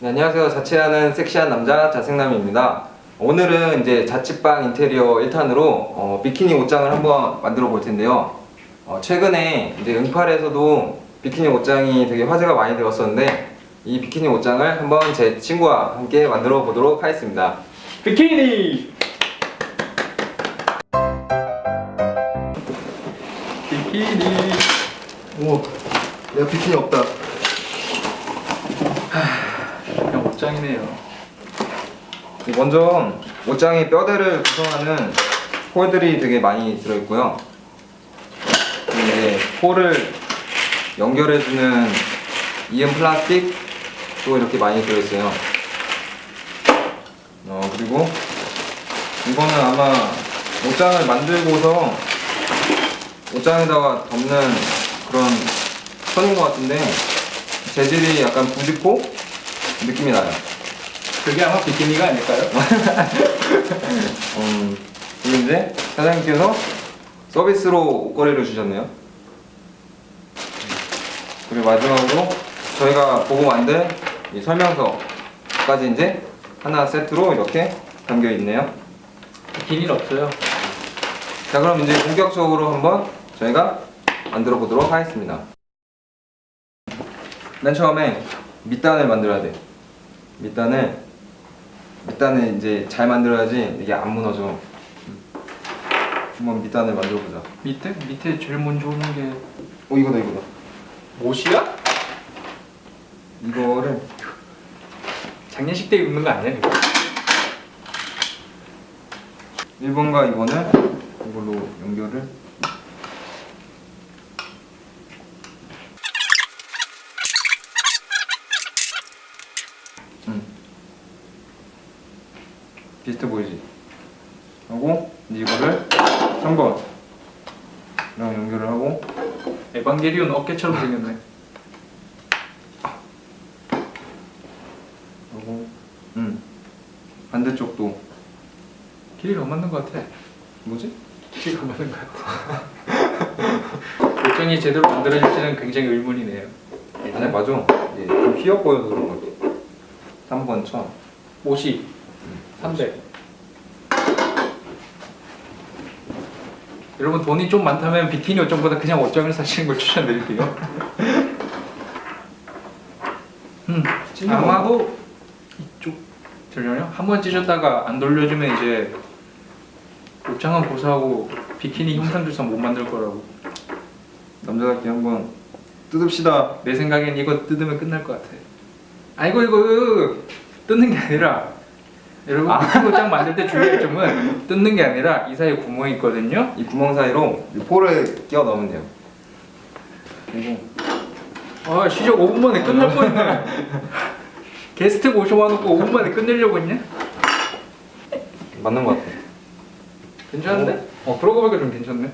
네, 안녕하세요. 자취하는 섹시한 남자 자생남입니다. 오늘은 이제 자취방 인테리어 1탄으로 어, 비키니 옷장을 한번 만들어 볼 텐데요. 어, 최근에 이제 응팔에서도 비키니 옷장이 되게 화제가 많이 되었었는데 이 비키니 옷장을 한번 제 친구와 함께 만들어 보도록 하겠습니다. 비키니! 비키니! 오, 내가 비키니 없다. 옷장이네요. 먼저 옷장의 뼈대를 구성하는 홀들이 되게 많이 들어있고요. 이제 홀을 연결해주는 이은 플라스틱도 이렇게 많이 들어있어요. 어, 그리고 이거는 아마 옷장을 만들고서 옷장에다가 덮는 그런 선인 것 같은데 재질이 약간 부직포 느낌이 나요. 그게 아마 비키니가 아닐까요? 음, 이제 사장님께서 서비스로 옷걸이를 주셨네요. 그리고 마지막으로 저희가 보고 만든 이 설명서까지 이제 하나 세트로 이렇게 담겨 있네요. 비키니는 없어요. 자, 그럼 이제 본격적으로 한번 저희가 만들어 보도록 하겠습니다. 맨 처음에 밑단을 만들어야 돼. 밑단을 밑단을 이제 잘 만들어야지 이게 안 무너져. 한번 밑단을 만들어 보자. 밑에? 밑에 제일 먼저 오는 게 어 이거다 이거다. 못이야? 이거를 장례식 때 입는 거 아니야 이거? 1번과 2번을 이걸로 연결을 비슷해 보이지? 하고 이거를 3번 이랑 연결을 하고 에반게리온 어깨처럼 생겼네. 하고 음 반대쪽도 길이가 안 맞는 것 같아. 뭐지? 길이가 안 맞는 것 같아. 옷장이 제대로 만들어질지는 굉장히 의문이네요. 아니 맞아 이게 좀 휘어 보여서 그런 거 같아 3번 천 50, 300. 여러분 돈이 좀 많다면 비키니 옷장보다 그냥 옷장을 사시는 걸 추천드릴게요. 음, 아마도 이쪽 잠시만요. 한 번 찢었다가 안 돌려주면 이제 옷장은 고사하고 비키니 흉상주사 못 만들 거라고. 남자답게 한번 뜯읍시다 내 생각엔 이거 뜯으면 끝날 것 같아. 아이고 이거 뜯는 게 아니라 여러분 비키니 옷장 만들 때 주의할 점은 뜯는 게 아니라 이 사이에 구멍이 있거든요. 이 구멍 사이로 이 포를 끼워 넣으면 돼요. 그리고 아 시작 5분 만에 끝날 뻔했네. 게스트 모셔와놓고 5분 만에 끝내려고 했냐? 맞는 것 같아. 괜찮은데? 어 그러고 보니까 좀 괜찮네.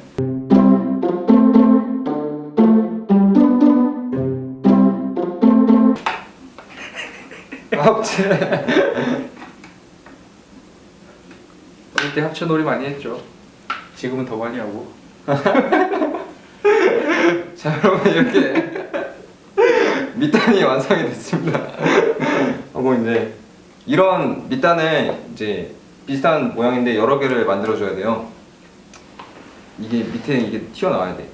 합체. 어릴 때 합체 놀이 많이 했죠. 지금은 더 많이 하고. 자 여러분 이렇게 밑단이 완성이 됐습니다. 하고 이제 이런 밑단을 이제 비슷한 모양인데 여러 개를 만들어 줘야 돼요. 이게 밑에 이게 튀어나와야 돼.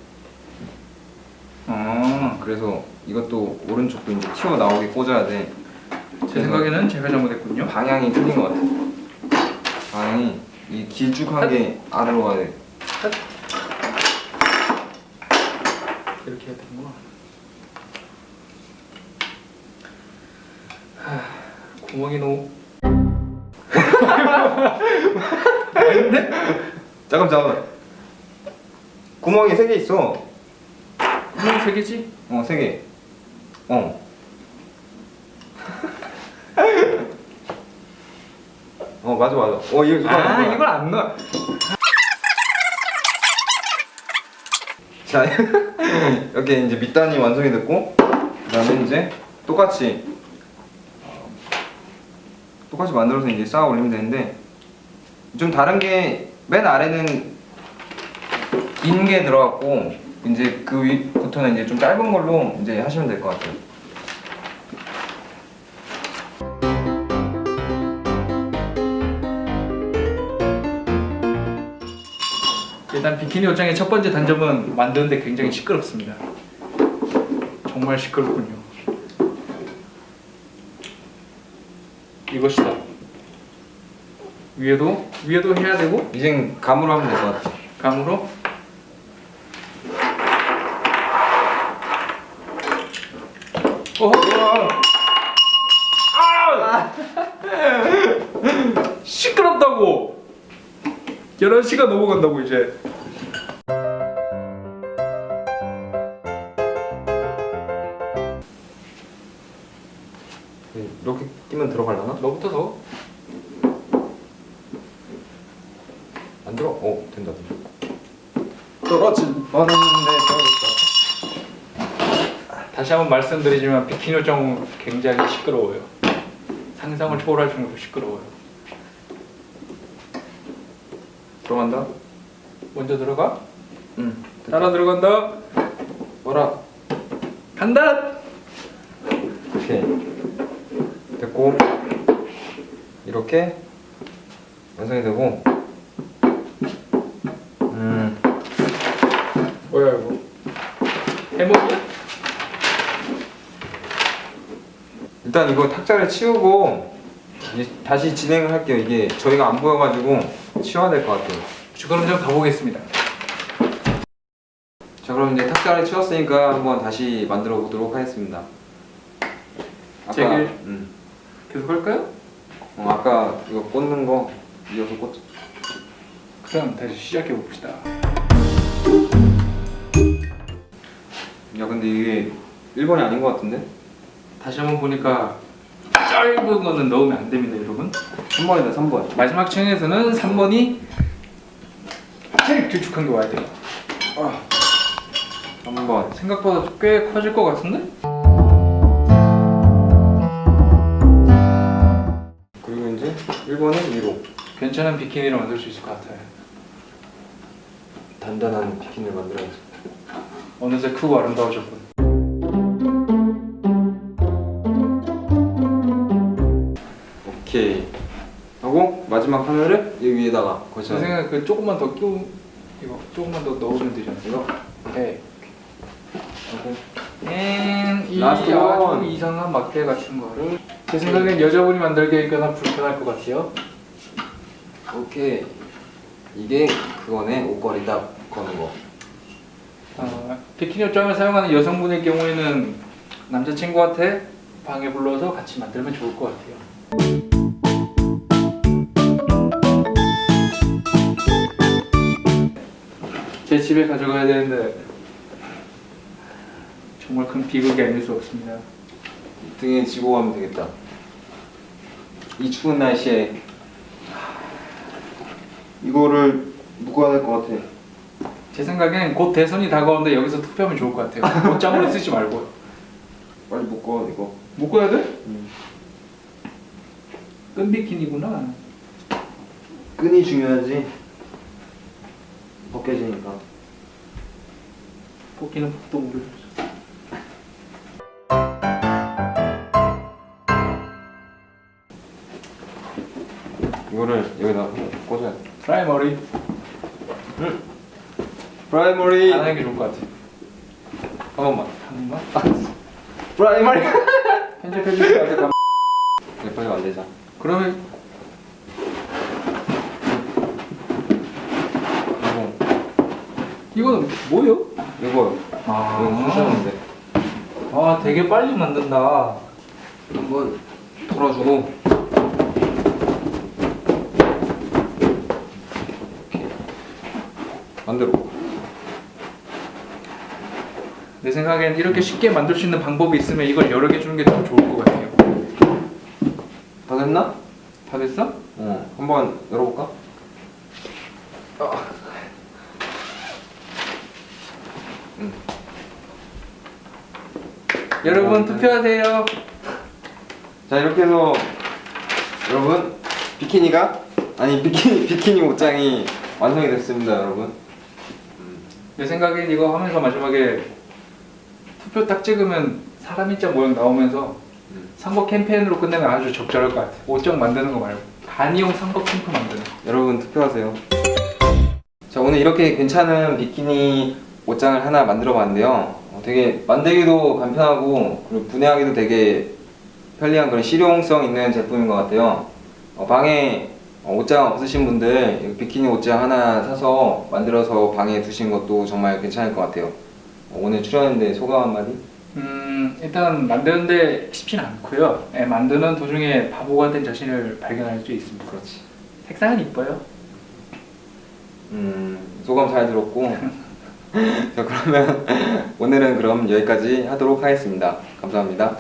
아, 그래서 이것도 오른쪽도 이제 튀어 나오게 꽂아야 돼. 제 생각에는 제가 잘못했군요. 방향이 틀린 것 같아. 방향이 이 길쭉하게 아래로 가야 돼. 이렇게 해야 되는구나. 하, 구멍이 너무 잠깐 잠깐. 구멍이 세 개 있어. 구멍 세 개지? 어, 세 개. 어. 어, 맞아, 맞아. 어, 이거, 이거. 아. 이걸 안 넣어. 자, 이렇게 이제 밑단이 완성이 됐고, 그 다음에 이제 똑같이, 어, 똑같이 만들어서 이제 쌓아 올리면 되는데, 좀 다른 게, 맨 아래는 긴 게 들어갔고, 이제 그 위부터는 이제 좀 짧은 걸로 이제 하시면 될 것 같아요. 일단 비키니 옷장의 첫 번째 단점은 만드는데 굉장히 시끄럽습니다. 정말 시끄럽군요. 이것이다. 위에도 위에도 해야 되고 이젠 감으로 하면 될 것 같아. 감으로 어? 아! 시끄럽다고 11시가 넘어간다고 이제 이렇게 끼면 들어갈라나? 너부터 더 안 들어? 어 된다. 된다. 떨어질 뻔했는데 다시 한번 말씀드리지만 비키니 옷장은 굉장히 시끄러워요 상상을 초월할 정도로 시끄러워요 들어간다. 먼저 들어가 응. 따라 들어간다 뭐라? 간다 오케이. 됐고 이렇게 완성이 되고. 음. 뭐야 이거 해먹이야? 일단 이거 탁자를 치우고 다시 진행을 할게요. 이게 저희가 안 보여가지고 치워야 될 것 같아요. 저 그럼 좀 가보겠습니다 자 그럼 이제 탁자를 치웠으니까 한번 다시 만들어 보도록 하겠습니다. 아까 제길. 음, 계속 할까요? 어, 아까 이거 꽂는 거 이어서 꽂. 그럼 다시 시작해 봅시다 야 근데 이게 1번이 아닌 것 같은데? 다시 한번 보니까 짧은 거는 넣으면 안 됩니다 여러분 3번이다 3번. 마지막 층에서는 3번이 제일 길쭉한 게 와야 돼요 3번. 생각보다 꽤 커질 것 같은데? 그리고 이제 1번은 위로. 괜찮은 비키니를 만들 수 있을 것 같아요 단단한 비키니를 만들어야지. 어느새 크고 아름다워졌군 마지막 하나를 여기 위에다가 제 거쳐. 생각에 그 조금만 더 끼우 이거 조금만 더 넣으면 되잖아요 이거. 네. 이 아주 원. 이상한 막대 같은 거를 제 생각엔 여자분이 만들기에는 불편할 것 같아요 오케이. 이게 그거네 옷걸이다 거는 거. 아, 비키니 옷장을 사용하는 여성분의 경우에는 남자친구한테 방에 불러서 같이 만들면 좋을 것 같아요. 제 집에 가져가야 되는데 정말 큰 비극이 아닐 수 없습니다. 등에 지고 가면 되겠다. 이 추운 날씨에 이거를 묶어야 될 것 같아. 제 생각엔 곧 대선이 다가오는데 여기서 투표하면 좋을 것 같아요. 옷장으로 쓰지 말고. 빨리 묶어 이거. 묶어야 돼? 음. 끈 비키니구나. 끈이 중요하지. 벗겨지니까. 뽑기는 복도 모르죠. 이거를 여기다 꽂아야 돼. 프라이머리 프라이머리. 안 하는 게 좋을 것 같아. 한 번만. 한 번만. 프라이머리. 편집해 주실 것 같아. 네, 빨리 안 되자. 그러면 이거 이거는 뭐요? 이거 이거 쑤셨는데 아 되게 빨리 만든다. 한번 털어주고. 이렇게 반대로. 내 생각엔 이렇게 쉽게 만들 수 있는 방법이 있으면 이걸 여러 개 주는 게 더 좋을 것 같아요. 다 됐나? 다 됐어? 어. 한번 열어볼까? 응. 여러분 투표하세요. 자 이렇게 해서 여러분 비키니가 아니 비키니 비키니 옷장이 완성이 됐습니다 여러분 내 생각엔 이거 하면서 마지막에 투표 딱 찍으면 사람 인자 모양 나오면서 음. 선거 캠페인으로 끝내면 아주 적절할 것 같아. 옷장 만드는 거 말고 단위용 선거 캠프 만드는 거. 여러분 투표하세요 자 오늘 이렇게 괜찮은 비키니 옷장을 하나 만들어 봤는데요. 어, 되게 만들기도 간편하고 그리고 분해하기도 되게 편리한 그런 실용성 있는 제품인 것 같아요. 어, 방에 어, 옷장 없으신 분들 이 비키니 옷장 하나 사서 만들어서 방에 두신 것도 정말 괜찮을 것 같아요. 어, 오늘 출연했는데 소감 한마디? 음, 일단 만드는데 쉽진 않고요. 예, 만드는 도중에 바보가 된 자신을 발견할 수 있습니다. 그렇지. 색상은 이뻐요. 음, 소감 잘 들었고. 자, 그러면 오늘은 그럼 여기까지 하도록 하겠습니다. 감사합니다.